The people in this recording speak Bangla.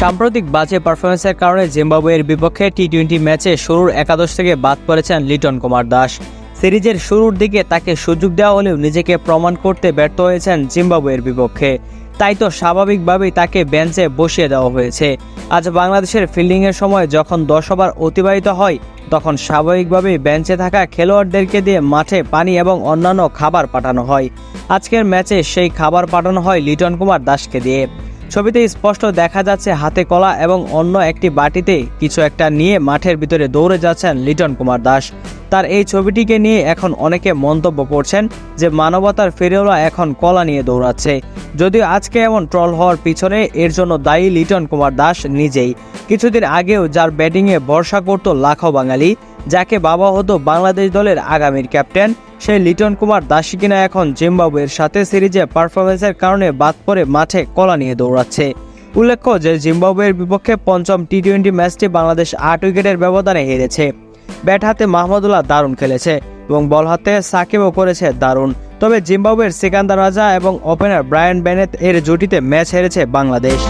সাম্প্রতিক বাজে পারফরমেন্সের কারণে জিম্বাবুয়ের বিপক্ষে টি টোয়েন্টি ম্যাচে শুরুর একাদশ থেকে বাদ পড়েছেন লিটন কুমার দাস। সিরিজের শুরুর দিকে তাকে সুযোগ দেওয়া হলেও নিজেকে প্রমাণ করতে ব্যর্থ হয়েছেন জিম্বাবুয়ের বিপক্ষে। তাই তো স্বাভাবিকভাবেই তাকে বেঞ্চে বসিয়ে দেওয়া হয়েছে। আজ বাংলাদেশের ফিল্ডিংয়ের সময় যখন দশ ওভার অতিবাহিত হয়, তখন স্বাভাবিকভাবেই বেঞ্চে থাকা খেলোয়াড়দেরকে দিয়ে মাঠে পানি এবং অন্যান্য খাবার পাঠানো হয়। আজকের ম্যাচে সেই খাবার পাঠানো হয় লিটন কুমার দাসকে দিয়ে। ছবিতে স্পষ্ট দেখা যাচ্ছে হাতে কলা এবং অন্য একটি বাটিতে কিছু একটা নিয়ে মাঠের ভিতরে দৌড়ে যাচ্ছেন লিটন কুমার দাস। তার এই ছবিটিকে নিয়ে এখন অনেকে মন্তব্য করছেন যে মানবতার ফেরিওলা এখন কলা নিয়ে দৌড়াচ্ছে। যদিও আজকে এমন ট্রল হওয়ার পিছনে এর জন্য দায়ী লিটন কুমার দাস নিজেই। কিছুদিন আগেও যার ব্যাটিংয়ে ভরসা করত লাখো বাঙালি যাকে বাবা হতো বাংলাদেশ দলের আগামীর ক্যাপ্টেন। সেই লিটন কুমার দাসী কিনা এখন জিম্বাবুয়ের সাথে সিরিজে পারফরমেন্সের কারণে বাদ পড়ে মাঠে কলা নিয়ে দৌড়াচ্ছে। উল্লেখ্য যে জিম্বাবুয়ের বিপক্ষে পঞ্চম টি টোয়েন্টি ম্যাচটি বাংলাদেশ আট উইকেটের ব্যবধানে হেরেছে। ব্যাট হাতে মাহমুদুল্লাহ দারুণ খেলেছে এবং বল হাতে সাকিবও করেছে দারুণ। তবে জিম্বাবুয়ের সিকান্দার রাজা এবং ওপেনার ব্রায়ান বেনেত এর জুটিতে ম্যাচ হেরেছে বাংলাদেশ।